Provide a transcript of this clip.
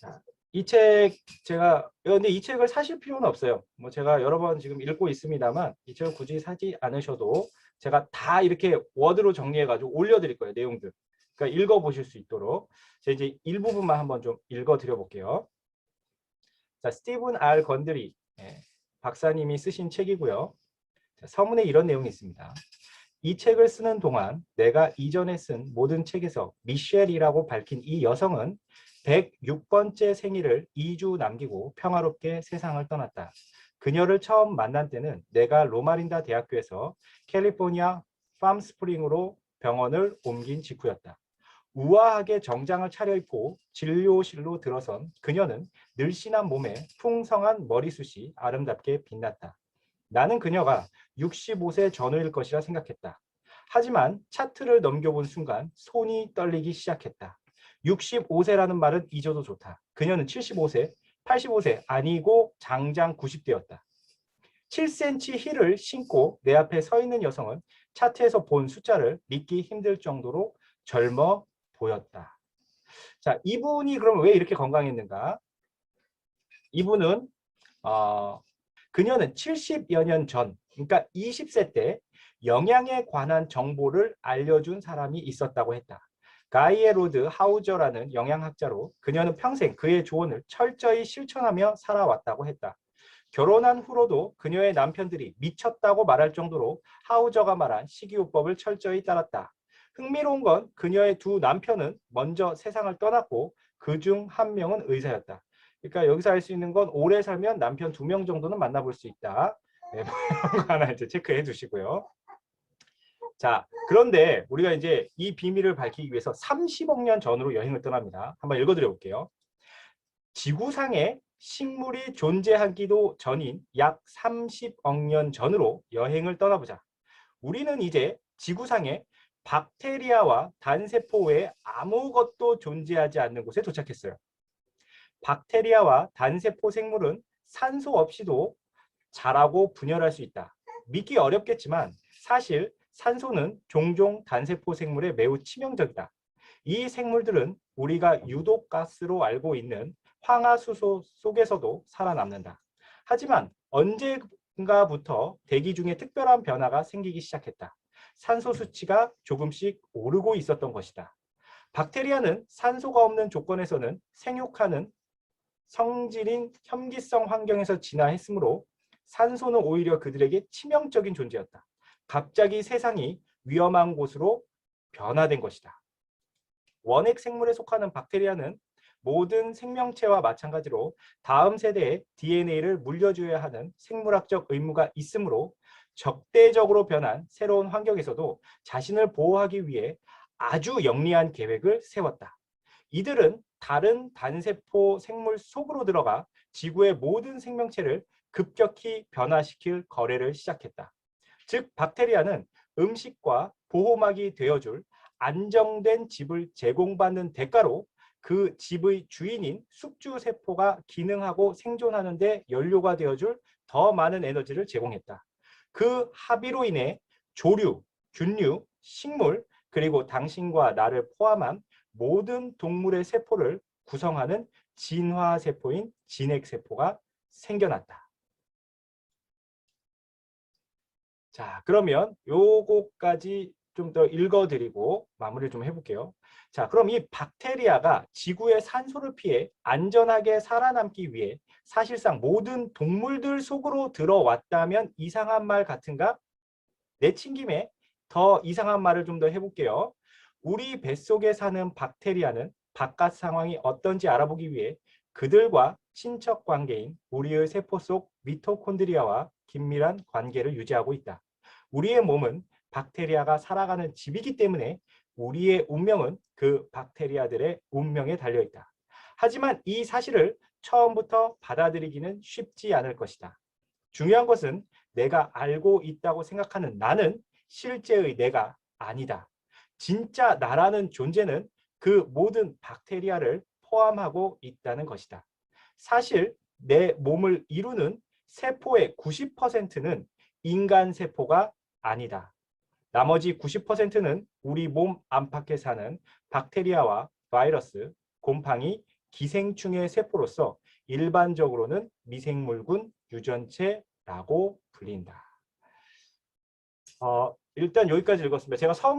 자, 이 책 제가 근데 이 책을 사실 필요는 없어요. 뭐 제가 여러 번 지금 읽고 있습니다만 이 책을 굳이 사지 않으셔도 제가 다 이렇게 워드로 정리해 가지고 올려 드릴 거예요 내용들. 그러니까 읽어 보실 수 있도록 제가 이제 일부분만 한번 좀 읽어 드려 볼게요. 자, 스티븐 R 건드리 예, 박사님이 쓰신 책이고요. 자, 서문에 이런 내용이 있습니다. 이 책을 쓰는 동안 내가 이전에 쓴 모든 책에서 미셸이라고 밝힌 이 여성은 106번째 생일을 2주 남기고 평화롭게 세상을 떠났다. 그녀를 처음 만난 때는 내가 로마린다 대학교에서 캘리포니아 팜스프링으로 병원을 옮긴 직후였다. 우아하게 정장을 차려입고 진료실로 들어선 그녀는 늘씬한 몸에 풍성한 머리숱이 아름답게 빛났다. 나는 그녀가 65세 전후일 것이라 생각했다. 하지만 차트를 넘겨본 순간 손이 떨리기 시작했다. 65세라는 말은 잊어도 좋다. 그녀는 75세, 85세 아니고 장장 90대였다. 7cm 힐을 신고 내 앞에 서 있는 여성은 차트에서 본 숫자를 믿기 힘들 정도로 젊어 보였다. 자, 이분이 그러면 왜 이렇게 건강했는가? 이분은 어, 그녀는 70여 년 전, 그러니까 20세 때 영양에 관한 정보를 알려준 사람이 있었다고 했다. 가이에 로드 하우저라는 영양학자로 그녀는 평생 그의 조언을 철저히 실천하며 살아왔다고 했다. 결혼한 후로도 그녀의 남편들이 미쳤다고 말할 정도로 하우저가 말한 식이요법을 철저히 따랐다. 흥미로운 건 그녀의 두 남편은 먼저 세상을 떠났고 그 중 한 명은 의사였다. 그러니까 여기서 알 수 있는 건 오래 살면 남편 두 명 정도는 만나볼 수 있다. 네, 뭐 이런 거 하나 이제 체크해 두시고요. 자, 그런데 우리가 이제 이 비밀을 밝히기 위해서 30억 년 전으로 여행을 떠납니다. 한번 읽어드려 볼게요. 지구상에 식물이 존재하기도 전인 약 30억 년 전으로 여행을 떠나보자. 우리는 이제 지구상에 박테리아와 단세포 외에 아무것도 존재하지 않는 곳에 도착했어요. 박테리아와 단세포 생물은 산소 없이도 자라고 분열할 수 있다. 믿기 어렵겠지만 사실 산소는 종종 단세포 생물에 매우 치명적이다. 이 생물들은 우리가 유독가스로 알고 있는 황화수소 속에서도 살아남는다. 하지만 언젠가부터 대기 중에 특별한 변화가 생기기 시작했다. 산소 수치가 조금씩 오르고 있었던 것이다. 박테리아는 산소가 없는 조건에서는 생육하는 성질인 혐기성 환경에서 진화했으므로 산소는 오히려 그들에게 치명적인 존재였다. 갑자기 세상이 위험한 곳으로 변화된 것이다. 원핵 생물에 속하는 박테리아는 모든 생명체와 마찬가지로 다음 세대에 DNA를 물려줘야 하는 생물학적 의무가 있으므로 적대적으로 변한 새로운 환경에서도 자신을 보호하기 위해 아주 영리한 계획을 세웠다. 이들은 다른 단세포 생물 속으로 들어가 지구의 모든 생명체를 급격히 변화시킬 거래를 시작했다. 즉 박테리아는 음식과 보호막이 되어줄 안정된 집을 제공받는 대가로 그 집의 주인인 숙주세포가 기능하고 생존하는 데 연료가 되어줄 더 많은 에너지를 제공했다. 그 합의로 인해 조류, 균류, 식물, 그리고 당신과 나를 포함한 모든 동물의 세포를 구성하는 진화세포인 진핵세포가 생겨났다. 자, 그러면 요거까지 좀 더 읽어드리고 마무리를 좀 해볼게요. 자, 그럼 이 박테리아가 지구의 산소를 피해 안전하게 살아남기 위해 사실상 모든 동물들 속으로 들어왔다면 이상한 말 같은가? 내친 김에 더 이상한 말을 좀 더 해볼게요. 우리 뱃속에 사는 박테리아는 바깥 상황이 어떤지 알아보기 위해 그들과 친척 관계인 우리의 세포 속 미토콘드리아와 긴밀한 관계를 유지하고 있다. 우리의 몸은 박테리아가 살아가는 집이기 때문에 우리의 운명은 그 박테리아들의 운명에 달려 있다. 하지만 이 사실을 처음부터 받아들이기는 쉽지 않을 것이다. 중요한 것은 내가 알고 있다고 생각하는 나는 실제의 내가 아니다. 진짜 나라는 존재는 그 모든 박테리아를 포함하고 있다는 것이다. 사실 내 몸을 이루는 세포의 90%는 인간 세포가 아니다. 나머지 90%는 우리 몸 안팎에 사는 박테리아와 바이러스, 곰팡이, 기생충의 세포로서 일반적으로는 미생물군 유전체라고 불린다. 어, 일단 여기까지 읽었습니다. 제가 처음